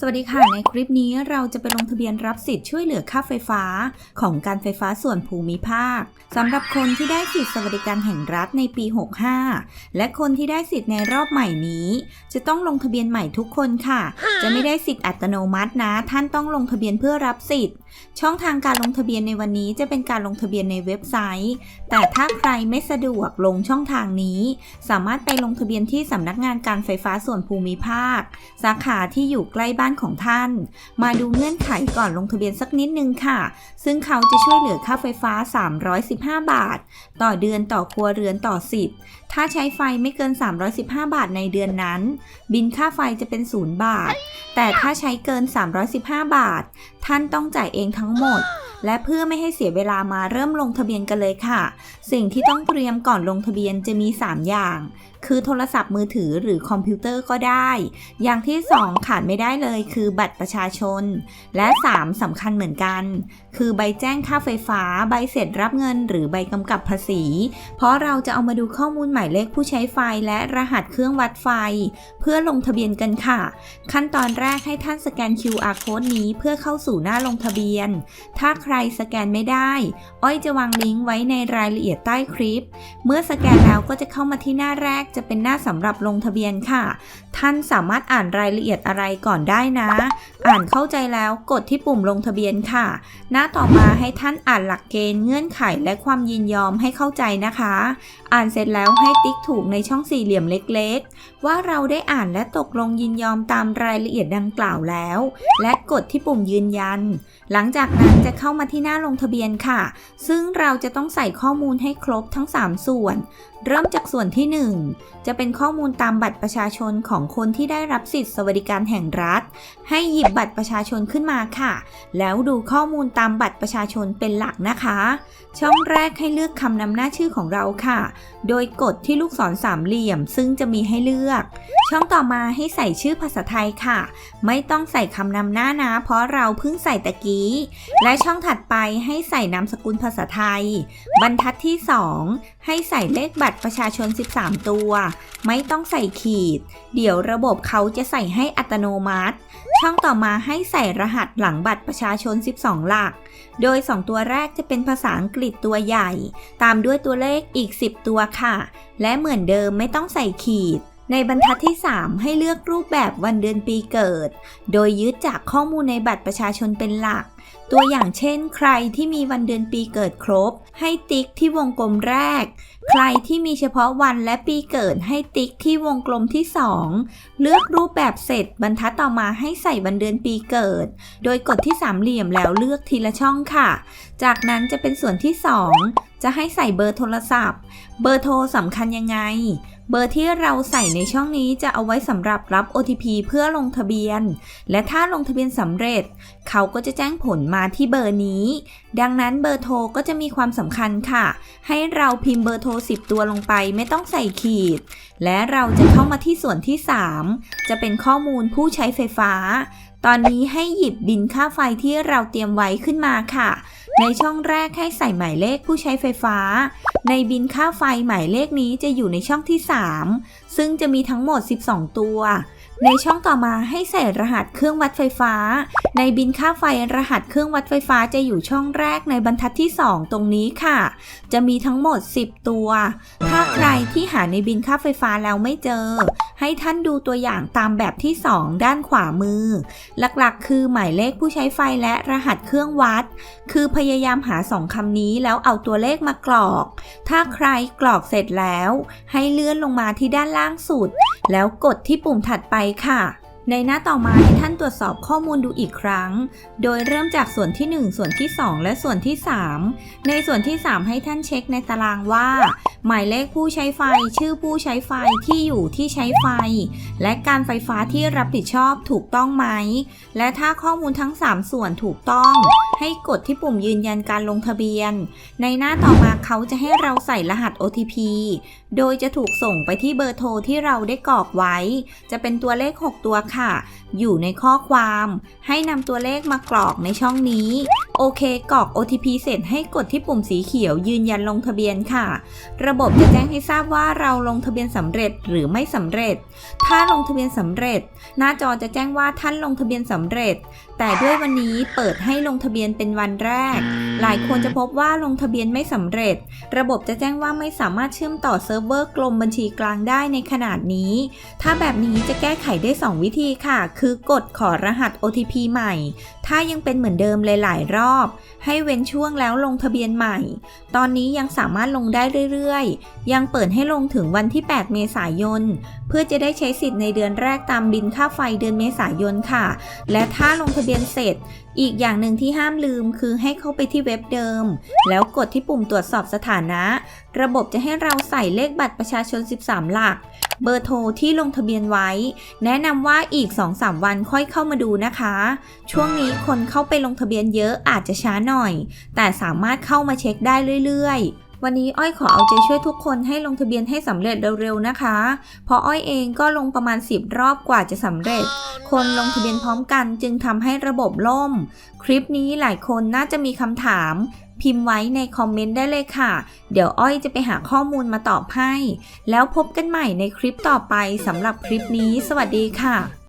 สวัสดีค่ะ ในคลิปนี้เราจะไปลงทะเบียนรับสิทธิ์ช่วยเหลือค่าไฟฟ้า ของการไฟฟ้าส่วนภูมิภาคสำหรับคนที่ได้สิทธิสวัสดิการแห่งรัฐในปี 65 และคนที่ได้สิทธิ์ในรอบใหม่นี้ จะต้องลงทะเบียนใหม่ทุกคนค่ะ จะไม่ได้สิทธิ์อัตโนมัตินะ ท่านต้องลงทะเบียนเพื่อรับสิทธิ์ ช่องทางการลงทะเบียนในวันนี้จะเป็นการลงทะเบียนในเว็บไซต์ แต่ถ้าใครไม่สะดวกลงช่องทางนี้ สามารถไปลงทะเบียนที่สำนักงานการไฟฟ้าส่วนภูมิภาค สาขาที่อยู่ใกล้บ้านของท่าน มาดูเงื่อนไขก่อนลงทะเบียนสักนิดนึงค่ะ ซึ่งเขาจะช่วยเหลือค่าไฟฟ้า 315 บาท ต่อเดือนต่อครัวเรือนต่อสิทธิ์ถ้าใช้ไฟไม่เกิน 315 บาทในเดือนนั้น บินค่าไฟจะเป็น 0 บาท แต่ถ้าใช้เกิน 315 บาท ท่านต้องจ่ายเองทั้งหมด และเพื่อไม่ให้เสียเวลามาเริ่มลงทะเบียนกันเลยค่ะ สิ่งที่ต้องเตรียมก่อนลงทะเบียนจะมี 3 อย่าง คือโทรศัพท์มือถือหรือคอมพิวเตอร์ก็ได้ อย่างที่ 2 ขาดไม่ได้เลยคือบัตรประชาชน และ 3สำคัญเหมือนกัน คือใบแจ้งค่าไฟฟ้า ใบเสร็จรับเงิน หรือใบกำกับภาษี เพราะเราจะเอามาดูข้อมูลหมายเลขผู้ใช้ไฟและรหัสเครื่องวัดไฟ เพื่อลงทะเบียนกันค่ะ ขั้นตอนแรกให้ท่านสแกน QR code นี้เพื่อเข้าสู่หน้าลงทะเบียน ถ้าใครสแกนไม่ได้ อ้อยจะวางลิงก์ไว้ในรายละเอียดใต้คลิป เมื่อสแกนแล้วก็จะเข้ามาที่หน้าแรกจะเป็นหน้าสำหรับลงทะเบียนค่ะ ท่านสามารถอ่านรายละเอียดอะไรก่อนได้นะ อ่านเข้าใจแล้วกดที่ปุ่มลงทะเบียนค่ะ หน้าต่อมาให้ท่านอ่านหลักเกณฑ์เงื่อนไขและความยินยอมให้เข้าใจนะคะ อ่านเสร็จแล้วให้ติ๊กถูกในช่องสี่เหลี่ยมเล็กๆ ว่าเราได้อ่านและตกลงยินยอมตามรายละเอียดดังกล่าวแล้ว และกดที่ปุ่มยืนยันหลังจากนั้นจะเข้ามาที่หน้าลงทะเบียนค่ะ ซึ่งเราจะต้องใส่ข้อมูลให้ครบทั้ง 3 ส่วน เริ่มจากส่วนที่ 1 จะเป็นข้อมูลตามบัตรประชาชนของคนที่ได้รับสิทธิสวัสดิการแห่งรัฐ ให้หยิบบัตรประชาชนขึ้นมาค่ะ แล้วดูข้อมูลตามบัตรประชาชนเป็นหลักนะคะ ช่องแรกให้เลือกคำนำหน้าชื่อของเราค่ะ โดยกดที่ลูกศรสามเหลี่ยม ซึ่งจะมีให้เลือก ช่องต่อมาให้ใส่ชื่อภาษาไทยค่ะ ไม่ต้องใส่คำนำหน้านะ เพราะเราเพิ่งใส่ตะกี้ และช่องถัดไปให้ใส่นามสกุลภาษาไทย บรรทัดที่ 2 ให้ใส่เลขบัตรประชาชน 13 ตัว ไม่ต้องใส่ขีด เดี๋ยวระบบเขาจะใส่ให้อัตโนมัติ ช่องต่อมาให้ใส่รหัสหลังบัตรประชาชน 12 หลัก โดย 2 ตัวแรกจะเป็นภาษาอังกฤษตัวใหญ่ ตามด้วยตัวเลขอีก 10 ตัวค่ะ และเหมือนเดิมไม่ต้องใส่ขีดในบรรทัดที่ 3 ให้เลือกรูปแบบวันเดือนปีเกิด โดยยึดจากข้อมูลในบัตรประชาชนเป็นหลัก ตัวอย่างเช่น ใครที่มีวันเดือนปีเกิดครบ ให้ติ๊กที่วงกลมแรก ใครที่มีเฉพาะวันและปีเกิดให้ติ๊กที่วงกลมที่ 2 เลือกรูปแบบเสร็จบรรทัดต่อมาให้ใส่วันเดือนปีเกิด โดยกดที่สามเหลี่ยมแล้วเลือกทีละช่องค่ะ จากนั้นจะเป็นส่วนที่ 2 จะให้ใส่เบอร์โทรศัพท์ เบอร์โทรสำคัญยังไง เบอร์ที่เราใส่ในช่องนี้จะเอาไว้สำหรับรับ OTP เพื่อลงทะเบียน และถ้าลงทะเบียนสำเร็จ เขาก็จะแจ้งผลมาที่เบอร์นี้ ดังนั้นเบอร์โทรก็จะมีความสำคัญค่ะ ให้เราพิมพ์เบอร์โทร 10 ตัวลงไปไม่ต้องใส่ขีด และเราจะเข้ามาที่ส่วนที่ 3 จะเป็นข้อมูลผู้ใช้ไฟฟ้า ตอนนี้ให้หยิบบินค่าไฟที่เราเตรียมไว้ขึ้นมาค่ะ ในช่องแรกให้ใส่หมายเลขผู้ใช้ไฟฟ้า ในบินค่าไฟหมายเลขนี้จะอยู่ในช่องที่ 3 ซึ่งจะมีทั้งหมด 12 ตัว ในช่องต่อมาให้ใส่รหัสเครื่องวัดไฟฟ้า ในบินค่าไฟรหัสเครื่องวัดไฟฟ้าจะอยู่ช่องแรกในบรรทัดที่ 2 ตรงนี้ค่ะ จะมีทั้งหมด 10 ตัว ถ้าใครที่หาในบินค่าไฟฟ้าแล้วไม่เจอให้ท่านดูตัวอย่างตามแบบที่ 2 ด้านขวามือ หลักๆ คือหมายเลขผู้ใช้ไฟและรหัสเครื่องวัด คือพยายามหาสองคำนี้แล้วเอาตัวเลขมากรอก ถ้าใครกรอกเสร็จแล้ว ให้เลื่อนลงมาที่ด้านล่างสุด แล้วกดที่ปุ่มถัดไปค่ะในหน้าต่อมาให้ท่านตรวจสอบข้อมูลดูอีกครั้ง โดยเริ่มจากส่วนที่ 1 ส่วนที่ 2 และส่วนที่ 3 ในส่วนที่ 3 ให้ท่านเช็คในตารางว่า หมายเลขผู้ใช้ไฟ ชื่อผู้ใช้ไฟที่อยู่ที่ใช้ไฟ และการไฟฟ้าที่รับผิดชอบถูกต้องไหม และถ้าข้อมูลทั้ง 3 ส่วนถูกต้อง ให้กดที่ปุ่มยืนยันการลงทะเบียน ในหน้าต่อมาเขาจะให้เราใส่รหัส OTP โดยจะถูกส่งไปที่เบอร์โทรที่เราได้กรอกไว้ จะเป็นตัวเลข 6 ตัวค่ะ อยู่ในข้อความ ให้นำตัวเลขมากรอกในช่องนี้ โอเคกรอก OTP เสร็จให้กดที่ปุ่มสีเขียวยืนยันลงทะเบียนค่ะระบบจะแจ้งให้ทราบว่าเราลงทะเบียนสำเร็จหรือไม่สำเร็จ ถ้าลงทะเบียนสำเร็จ หน้าจอจะแจ้งว่าท่านลงทะเบียนสำเร็จ แต่ด้วยวันนี้เปิดให้ลงทะเบียนเป็นวันแรก หลายคนจะพบว่าลงทะเบียนไม่สำเร็จ ระบบจะแจ้งว่าไม่สามารถเชื่อมต่อเซิร์ฟเวอร์กรมบัญชีกลางได้ในขนาดนี้ ถ้าแบบนี้จะแก้ไขได้ 2 วิธีค่ะ คือกดขอรหัส OTP ใหม่ ถ้ายังเป็นเหมือนเดิมหลายๆรอบ ให้เว้นช่วงแล้วลงทะเบียนใหม่ ตอนนี้ยังสามารถลงได้เรื่อยๆ ยังเปิดให้ลงถึงวันที่ 8 เมษายนเพื่อจะได้ใช้สิทธิ์ในเดือนแรกตามบินค่าไฟเดือนเมษายนค่ะ และถ้าลงทะเบียนเสร็จ อีกอย่างหนึ่งที่ห้ามลืมคือให้เข้าไปที่เว็บเดิม แล้วกดที่ปุ่มตรวจสอบสถานะ ระบบจะให้เราใส่เลขบัตรประชาชน 13 หลัก เบอร์โทรที่ลงทะเบียนไว้ แนะนำว่าอีก 2-3 วันค่อยเข้ามาดูนะคะ ช่วงนี้คนเข้าไปลงทะเบียนเยอะอาจจะช้าหน่อย แต่สามารถเข้ามาเช็คได้เรื่อยๆ วันนี้อ้อยขอเอาใจช่วยทุกคนให้ลงทะเบียนให้สำเร็จเร็วๆนะคะ เพราะอ้อยเองก็ลงประมาณ 10 รอบกว่าจะสำเร็จ คนลงทะเบียนพร้อมกันจึงทำให้ระบบล่ม คลิปนี้หลายคนน่าจะมีคำถามพิมพ์ไว้ในคอมเมนต์ได้เลยค่ะ เดี๋ยวอ้อยจะไปหาข้อมูลมาตอบให้ แล้วพบกันใหม่ในคลิปต่อไปสำหรับคลิปนี้ สวัสดีค่ะ